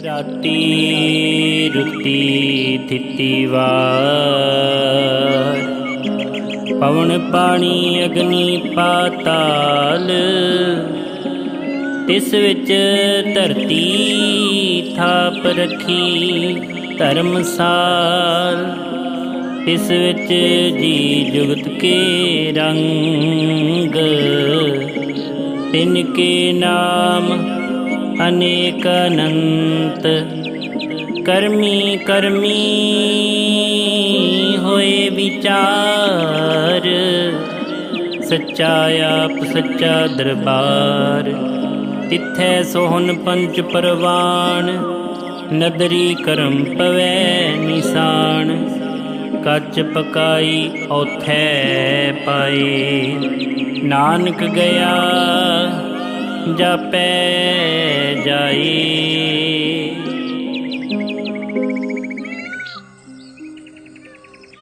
ਰਾਤੀ ਰੁੱਤੀ ਥਿੱਤੀ ਵਾਰ। ਪਵਨ ਪਾਣੀ ਅਗਨੀ ਪਾਤਾਲ ਤਿਸ ਵਿੱਚ ਧਰਤੀ ਥਾਪ ਰੱਖੀ ਧਰਮਸਾਲ ਤਿਸ ਵਿੱਚ ਜੀ ਜੁਗਤ ਕੇ ਰੰਗ। ਤਿਨ ਕੇ ਨਾਮ ਅਨੇਕ ਅਨੰਤ, ਕਰਮੀ ਕਰਮੀ ਹੋਏ ਵਿਚਾਰ, ਸੱਚਾ ਆਪ, ਸੱਚਾ ਦਰਬਾਰ। ਤਿੱਥੈ ਸੋਹਨ ਪੰਚ ਪਰਵਾਨ ਨਦਰੀ ਕਰਮ ਪਵੈ ਨਿਸ਼ਾਨ। ਕੱਚ ਪਕਾਈ ਔਥੈ ਪਾਏ, ਨਾਨਕ ਗਿਆ ਜਪੈ ਜਾਈ।